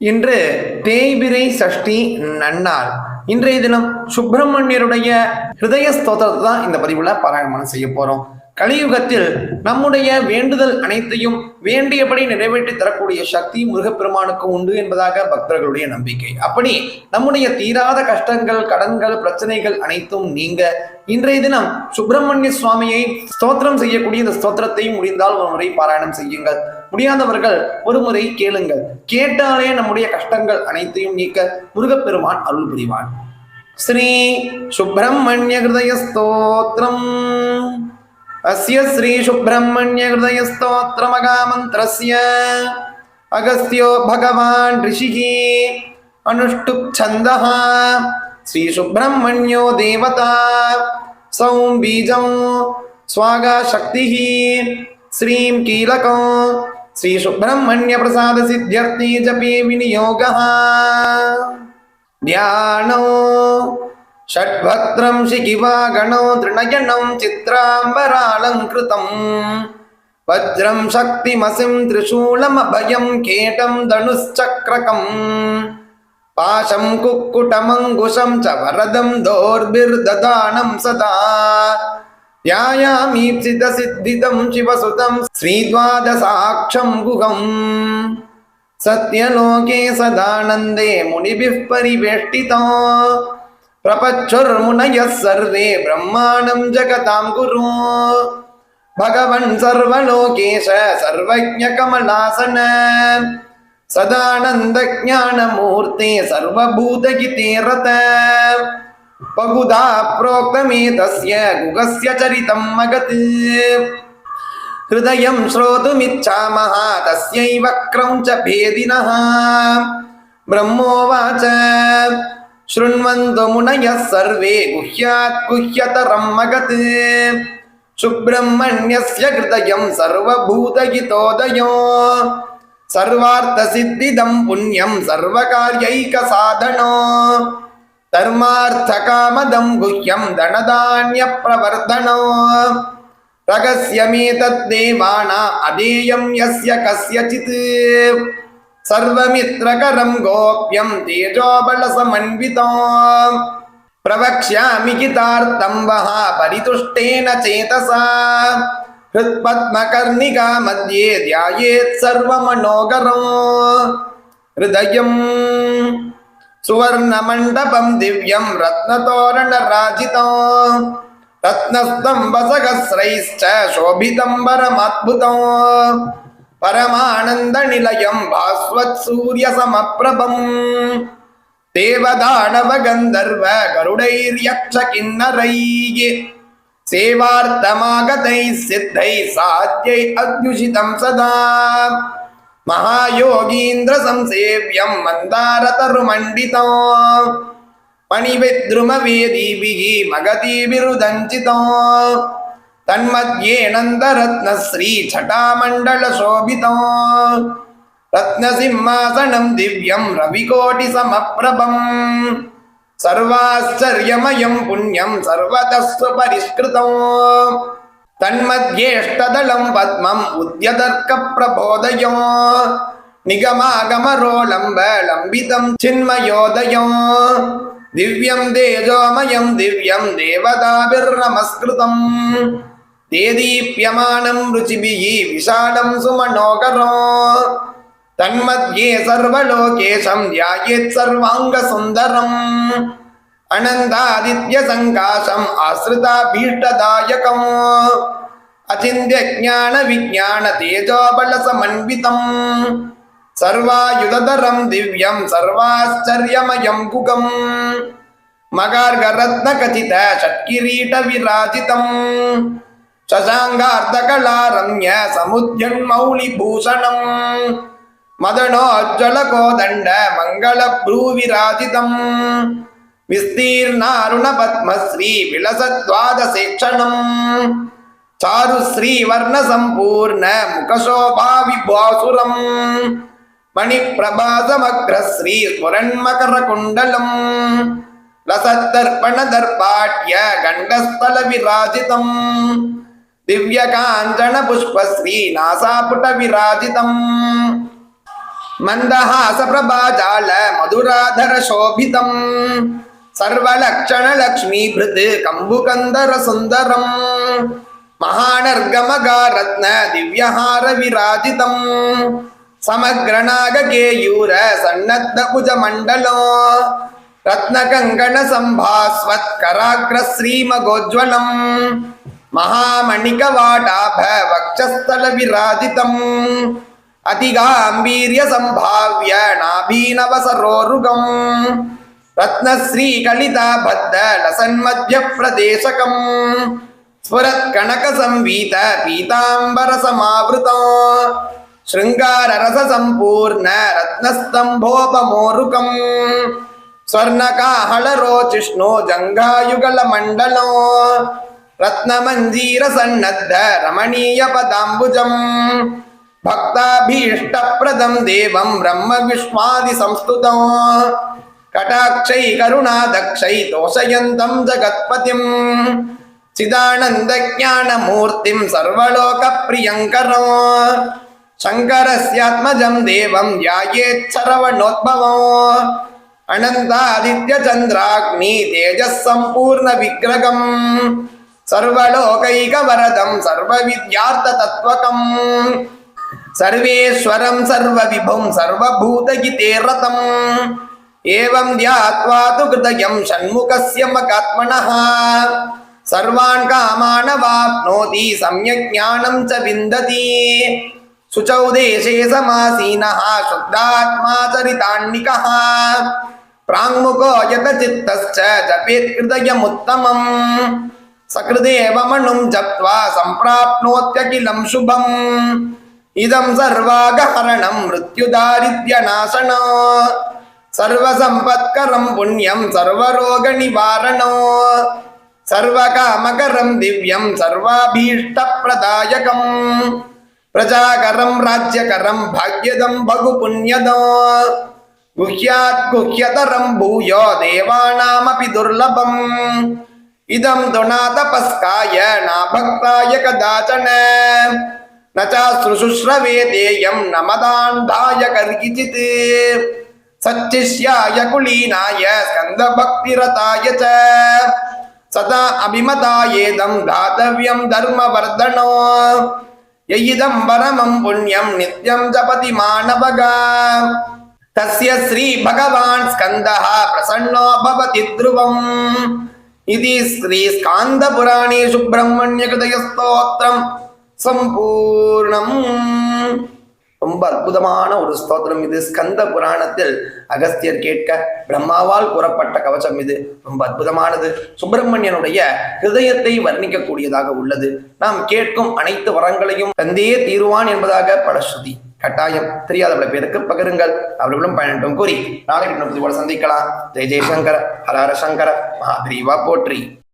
இன்று தேய்பிரை சஷ்டி நன்னாள். இன்றைய தினம் சுப்பிரமணியருடைய ஹிருதய ஸ்தோத்திரத்தை தான் இந்த பதிவுல பாராயணம் செய்ய போறோம். கலியுகத்தில் நம்முடைய வேண்டுதல் அனைத்தையும் வேண்டியபடி நிறைவேற்றி தரக்கூடிய சக்தி முருகப்பெருமானுக்கு உண்டு என்பதாக பக்தர்களுடைய நம்பிக்கை. அப்படி நம்முடைய தீராத கஷ்டங்கள் கடன்கள் பிரச்சனைகள் அனைத்தும் நீங்க இன்றைய தினம் சுப்பிரமணிய சுவாமியை ஸ்தோத்திரம் செய்யக்கூடிய இந்த ஸ்தோத்திரத்தையும் முடிந்தால் ஒரு முறை பாராயணம் செய்யுங்கள். முடியாதவர்கள் ஒருமுறை கேளுங்கள். கேட்டாலே நம்முடைய கஷ்டங்கள் அனைத்தையும் நீக்க முருகப்பெருமான் அருள் புரிவான். ஸ்ரீ சுப்பிரமணிய ஹிருதய ஸ்தோத்திரம். அஸ்ய ஸ்ரீ சுப்பிரமணிய ஹிருதய ஸ்தோத்திரமகாமந்திரஸ்ய அகஸ்தியோ பகவான் ரிஷிகி அனுஷ்டுப் சந்தः ஸ்ரீ சுப்பிரமணியோ தேவதா. சௌம் శ్రీ సుబ్రహ్మణ్య ప్రసాద సిద్ధ్యర్థి జపే వినియోగ ధ్యానం షడ్భద్రం శిఖివాగణో తృణయనం చిత్రాంబరాలంకృతం వజ్రం శక్తిమసిం త్రిశూలమభయం కేటం ధనుశ్చక్రకం పాశం కుక్కుటమంగుశం చ వరదం దోర్భిర్దదానం సదా दोर्भिर्ददानं सदा ध्यायामीप्सितसिद्धिदं शिवसुतं श्रीद्वादशाक्षं गुहम् सत्यलोके सदानन्दे मुनिभिः परिवेष्टितो प्रपच्छुर्मुनयः सर्वे ब्रह्माणं जगतां गुरु भगवन् सर्वलोकेश सर्वज्ञकमलासन सदानन्दज्ञानमूर्ते सर्वभूतगिते रत बहुधा प्रोक्तमेतस्य गुगस्य चरितं मगत् हृदयं श्रोतुमिच्छामः तस्यैव क्रौञ्च भेदिनः ब्रह्मोवाच शृण्वन्तु मुनयः सर्वे गुह्यात् गुह्यतरं मगत् सुब्रह्मण्यस्य हृदयं सर्वभूतहितोदयो सर्वार्थसिद्धिदं पुण्यं सर्वकार्यैकसाधनो தர்மார்த்த காமதம் குஹ்யம் தனதானிய பிரவர்த்தனோ ரகசியமே தத் தேவானா அதேயம் யஸ்ய கஸ்யசித் சர்வமித்ரகரம் கோப்யம் தேஜோபல சமன்விதம் பிரவக்ஷ்யாமி கிதார்த்தம் வஹா பரிதுஷ்டேன சேதசா ஹிருத்பத்மகர்ணிகா மத்தியே தியாயேத் சர்வமனோகரம் ஹிருதயம் सुवर्णमण्डपं दिव्यं रत्नतोरणराजितो रत्नस्तम्भसहस्रैश्च शोभितं परमद्भुतो परमानन्दनिलयं भास्वत्सूर्यसमप्रभम् देवदानवगन्धर्व गरुडैर्यक्षकिन्नरैः सेवार्थमागतैः सिद्धैः साध्यैः अद्युषितं सदा महायोगीन्द्रसंसेव्यं मन्दारतरुमण्डितो मणिविद्रुमवेदीभिः मगतीभिरुदञ्चितो तन्मध्ये नन्दरत्नश्रीछटामण्डलशोभितो रत्नसिंहासनं दिव्यं रविकोटिसमप्रभम् सर्वाश्चर्यमयं पुण्यं सर्वतः தன்மத்யேஷ்டதளம் பத்மம் உத்யதர்க்க பிரபோதயோ நிகமாகமரோ லம்ப லம்பிதம் சின்மயோதயோ திவ்யம் தேஜோமயம் திவ்யம் தேவதாபிர்நமஸ்கிருதம். தேதீப்யமானம் ருச்சிபிஹி விஷாலம் சுமனோகரோ தன்மத்யே சர்வலோகேஷம் தியாயேத் சர்வாங்க சுந்தரம் அனந்தாதித்யசங்காசம் ஆசிரிதா பீஷ்டதாயகம் அச்சிந்திய ஜான விஜான தேஜோபல சமன்விதம். சர்வாயுதரம் திவ்யம் சர்வாச்சரியமயம் குகம் மகார்கரத்ன கதித ஷட்கிரீட விராஜிதம். சசாங்கார்த்தகலாரம்ய சமுத்யன் மௌலி பூஷணம் மதனோஜ்ஜலகோதண்ட மங்கள ப்ரூவிராஜிதம் விஸ்தீர்ணாருண பத்மஸ்ரீ விலசத்வாதசேக்ஷணம் சாரு ஸ்ரீ வர்ண சம்பூர்ண முகசோபா விபாசுரம் மணிப்பிரபாசமக்ரஸ்ரீ ஸ்புரண்மகர குண்டலம் ரசத்தர்ப்பண தர்ப்பாட்ய கண்டஸ்தல விராஜிதம் திவ்யகாஞ்சன புஷ்பஸ்ரீ நாசாபுட விராஜிதம் மந்தஹாச பிரபாஜால மதுராதர சோபிதம் சர்வலக்ஷண லக்ஷ்மி பிருத் கம்புகந்தர சுந்தரம் மகானர்கமகாரத்ன திவ்யஹார விராஜிதம் समग्रनागकेयूर सन्नद्धभुजमण्डलो रत्नकङ्कणसम्भास्वत्कराग्रश्रीमगोज्ज्वलम् महामणिकवाटाभ वक्षस्थलविराजितम् अतिगाम्भीर्यसम्भाव्य नाभीनवसरोरुगम् रत्नश्रीकलिताबद्धलसन्मध्यप्रदेशकम् स्फुरत्कनकसंवीत पीताम्बरसमावृतो शृङ्गाररससम्पूर्ण रत्नस्तम्भोपमोरुकम् स्वर्णकाहलरोचिष्णो जङ्घायुगलमण्डलो रत्नमञ्जीरसन्नद्ध रमणीयपदाम्बुजम् भक्ताभीष्टप्रदं देवं கடாட்சை கருணா தக்ஷை தோஷயந்தம் ஜகத்பதிம். சிதானந்த ஜான மூர்த்திம் சர்வலோக பிரியங்கரோ சங்கரஸ்யாத்மஜம் தேவம் யாயேத் சரவணோத்பவோ அனந்தாதித்ய சந்திராக்னி தேஜஸ் சம்பூர்ண விக்கிரகம் சர்வலோகைக வரதம் சர்வ வித்யார்த்த தத்வகம் சர்வேஸ்வரம் சர்வ விபும் சர்வபூதகி தேரதம் ஏவம் தியாத்வா து கிருதயம் ஷண்முகஸ்ய மகாத்மனः சர்வான் காமான வாப்னோதி சம்யக் ஞானம் ச விந்ததி சுச்சௌ தேசே சமாசீனः சுத்தாத்மா சரிதான்னிகः பிராங்முகோ யத சித்தஸ்ச ஜபேத் கிருதயமுத்தமம் சகிருதேவ மனும் ஜப்த்வா சம்பிராப்னோத்யகிலம் சுபம் இதம் சர்வாகஹரணம் மிருத்யுதாரித்யநாசனம் சர்வசம்பத்கரம் புண்ணியம் சர்வரோக நிவாரணோ. சர்வகாமகரம் திவ்யம் சர்வாபீஷ்ட பிரதாயகம் பிரஜாகரம் ராஜ்யகரம் பாக்யதம் பகு புண்ணியதோ குஹ்யாத் குஹ்யதரம் பூயோ தேவானாமபி துர்லபம் இதம் துணாதபஸ்காய நாபக்தாய கதாச்சன நச்சாஸ்ருசுஸ்ரவே தேயம் நமதாண்டாய கர்கிஜித் न मदान्धाय कर्किचित् सच्चिष्याय कुलीनाय स्कन्दभक्तिरताय च सदा अभिमतायेदं दातव्यं धर्मवर्धनो ययिदं परमं पुण्यं नित्यं जपति मानवगा तस्य श्रीभगवान् स्कन्दः प्रसन्नो भवति ध्रुवम् इति श्रीस्कान्दपुराणे सुब्रह्मण्यकृतयस्तोत्रम् சம்பூர்ணம் ரொம்ப அற்புதமான ஒரு ஸ்தோத்திரம் இது. ஸ்கந்த புராணத்தில் அகஸ்தியர் கேட்க பிரம்மாவால் கூறப்பட்ட கவசம் இது. ரொம்ப அற்புதமானது. சுப்பிரமணியனுடைய ஹிருதயத்தை வர்ணிக்கக்கூடியதாக உள்ளது. நாம் கேட்கும் அனைத்து வரங்களையும் தந்தே தீருவான் என்பதாக பலஸ்ருதி கட்டாயம். தெரியாதவளை பேருக்கு பகிருங்கள். அவர்களும் பயனட்டும் கூறி நாளை இன்னும் போல சந்திக்கலாம். ஜெய் ஜெய்சங்கர ஹரஹர சங்கர மகாபிரிவா போற்றி.